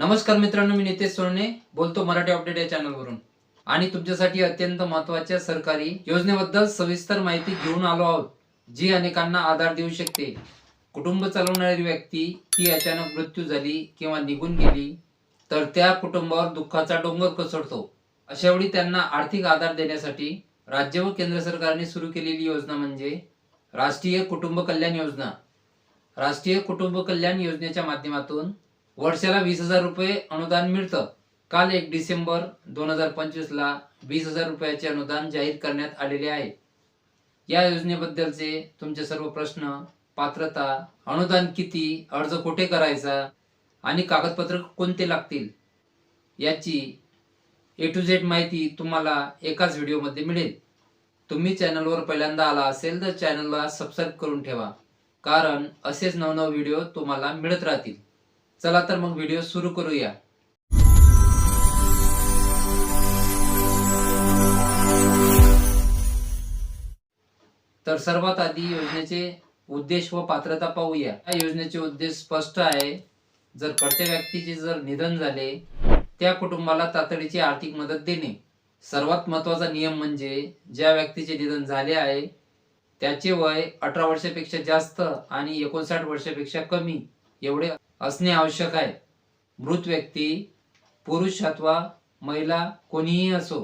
नमस्कार मित्रांनो मी नितेश सोळणे बोलतो मराठी अपडेट या चॅनलवरून. आणि तुमच्यासाठी अत्यंत महत्त्वाच्या सरकारी योजनेबद्दल सविस्तर माहिती घेऊन आलो आहोत जी अनेकांना आधार देऊ शकते. कुटुंब चालवणारी व्यक्ती ही अचानक मृत्यू झाली किंवा निघून गेली तर त्या कुटुंबावर दुःखाचा डोंगर कोसळतो. अशावेळी त्यांना आर्थिक आधार देण्यासाठी राज्य व केंद्र सरकारने सुरू केलेली योजना म्हणजे राष्ट्रीय कुटुंब कल्याण योजना. राष्ट्रीय कुटुंब कल्याण योजनेच्या माध्यमातून वर्षाला वीस हजार रुपये अनुदान मिळतं. काल एक डिसेंबर दोन हजार पंचवीस ला वीस हजार रुपयाचे अनुदान जाहीर करण्यात आलेले आहे. या योजनेबद्दलचे तुमचे सर्व प्रश्न पात्रता अनुदान किती अर्ज कुठे करायचा आणि कागदपत्र कोणते लागतील याची ए टू झेड माहिती तुम्हाला एकाच व्हिडिओमध्ये मिळेल. तुम्ही चॅनलवर पहिल्यांदा आला असेल तर चॅनलला सबस्क्राईब करून ठेवा कारण असेच नवनव व्हिडिओ तुम्हाला मिळत राहतील. चला तर मग व्हिडिओ सुरू करूया. तर सर्वात आधी योजनेचे उद्देश व पात्रता पाहूया. या योजनेचे उद्देश स्पष्ट आहे. जर कर्ते व्यक्तीचे जर निधन झाले त्या कुटुंबाला तातडीची आर्थिक मदत देणे. सर्वात महत्त्वाचा नियम म्हणजे ज्या व्यक्तीचे निधन झाले आहे त्याचे वय अठरा वर्षापेक्षा जास्त आणि एकोणसाठ वर्षापेक्षा कमी. एवढे असणे आवश्यक आहे. मृत व्यक्ती पुरुष अथवा महिला कोणीही असो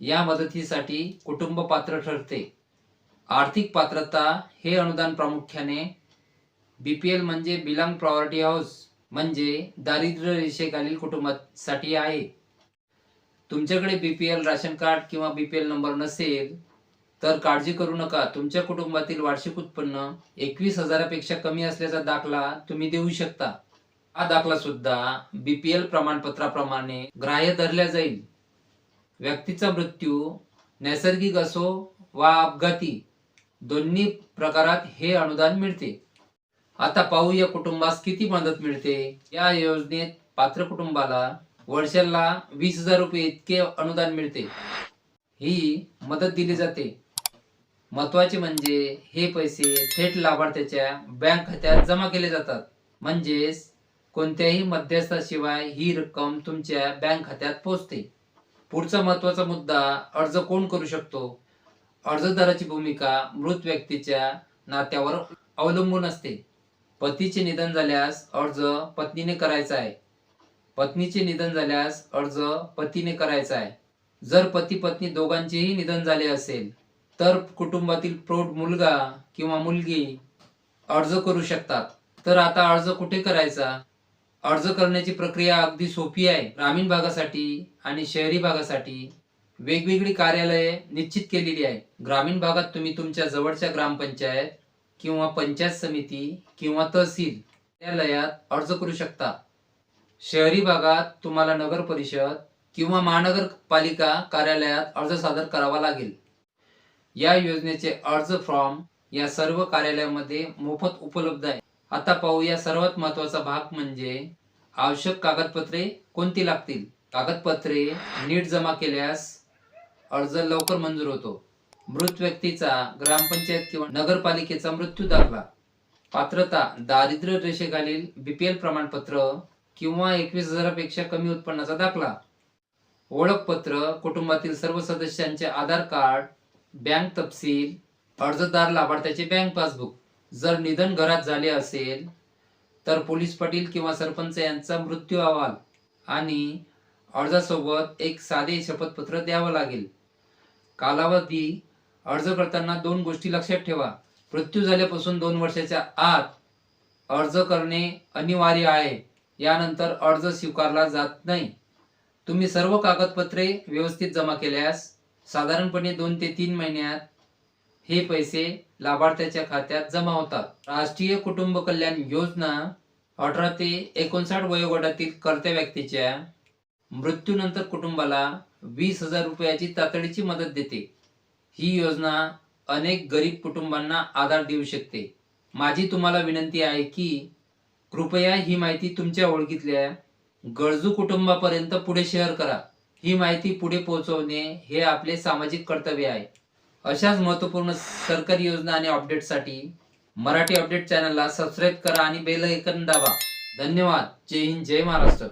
या मदतीसाठी कुटुंब पात्र ठरते. आर्थिक पात्रता हे अनुदान प्रामुख्याने बीपीएल म्हणजे बिलांग प्रॉपर्टी हाऊस म्हणजे दारिद्र्य रेषेखालील कुटुंबासाठी आहे. तुमच्याकडे बीपीएल राशन कार्ड किंवा बीपीएल नंबर नसेल तर काळजी करू नका. तुमच्या कुटुंबातील वार्षिक उत्पन्न एकवीस हजारापेक्षा कमी असल्याचा दाखला तुम्ही देऊ शकता. हा दाखला सुद्धा बीपीएल प्रमाणपत्राप्रमाणे ग्राह्य धरल्या जाईल. व्यक्तीचा मृत्यू नैसर्गिक असो वा अपघाती दोन्ही प्रकारात हे अनुदान मिळते. आता पाहूया कुटुंबास किती मदत मिळते. या योजनेत पात्र कुटुंबाला वर्षाला वीस हजार रुपये इतके अनुदान मिळते. ही मदत दिली जाते. महत्त्वाचे म्हणजे हे पैसे थेट लाभार्थ्याच्या बँक खात्यात जमा केले जातात. म्हणजेच कोणत्याही मध्यस्थाशिवाय ही रक्कम तुमच्या बँक खात्यात पोहोचते पुढचा महत्त्वाचा मुद्दा अर्ज कोण करू शकतो? अर्जदाराची भूमिका मृत व्यक्तीच्या नात्यावर अवलंबून असते. पतीचे निधन झाल्यास अर्ज पत्नीने करायचा आहे. पत्नीचे निधन झाल्यास अर्ज पतीने करायचा आहे. जर पती पत्नी दोघांचेही निधन झाले असेल तर कुटुंबातील प्रौढ मुलगा किंवा मुलगी अर्ज करू शकतात. तर आता अर्ज कुठे करायचा? अर्ज करण्याची प्रक्रिया अगदी सोपी आहे. ग्रामीण भागासाठी आणि शहरी भागासाठी वेगवेगळी कार्यालये निश्चित केलेली आहे ग्रामीण भागात तुम्ही तुमच्या जवळच्या ग्रामपंचायत किंवा पंचायत समिती किंवा तहसील कार्यालयात अर्ज करू शकता. शहरी भागात तुम्हाला नगर परिषद किंवा महानगरपालिका कार्यालयात अर्ज सादर करावा लागेल. या योजनेचे अर्ज फॉर्म या सर्व कार्यालयामध्ये मोफत उपलब्ध आहे. आता पाहूया सर्वात महत्त्वाचा भाग म्हणजे आवश्यक कागदपत्रे कोणती लागतील? कागदपत्रे नीट जमा केल्यास अर्ज लवकर मंजूर होतो. मृत व्यक्तीचा ग्रामपंचायत किंवा नगरपालिकेचा मृत्यू दाखला. पात्रता दारिद्र्य रेषेखालील बीपीएल प्रमाणपत्र किंवा एकवीस हजारापेक्षा कमी उत्पन्नाचा दाखला. ओळखपत्र कुटुंबातील सर्व सदस्यांचे आधार कार्ड बँक तपशील अर्जदार लाभार्थ्याचे बँक पासबुक. जर निधन घरात झाले असेल तर पोलीस पाटील किंवा सरपंच यांचा मृत्यू अहवाल आणि अर्जासोबत एक साधे शपथपत्र द्यावं लागेल. कालावधी अर्ज करताना दोन गोष्टी लक्षात ठेवा. मृत्यू झाल्यापासून दोन वर्षाच्या आत अर्ज करणे अनिवार्य आहे. यानंतर अर्ज स्वीकारला जात नाही. तुम्ही सर्व कागदपत्रे व्यवस्थित जमा केल्यास साधारणपणे दोन ते तीन महिन्यात हे पैसे लाभार्थ्याच्या खात्यात जमा होतात. राष्ट्रीय कुटुंब कल्याण योजना अठरा ते एकोणसाठ वयोगटातील कर्त्या व्यक्तीच्या मृत्यूनंतर कुटुंबाला वीस हजार रुपयाची तातडीची मदत देते. ही योजना अनेक गरीब कुटुंबांना आधार देऊ शकते. माझी तुम्हाला विनंती आहे की कृपया ही माहिती तुमच्या ओळखीतल्या गरजू कुटुंबापर्यंत पुढे शेअर करा. ही माहिती पुढे पोहोचवणे हे आपले सामाजिक कर्तव्य आहे. अशाच महत्त्वपूर्ण सरकारी योजना आणि अपडेटसाठी मराठी अपडेट चॅनलला सबस्क्राईब करा आणि बेल ऐकन दाबा. धन्यवाद. जय हिंद. जय महाराष्ट्र.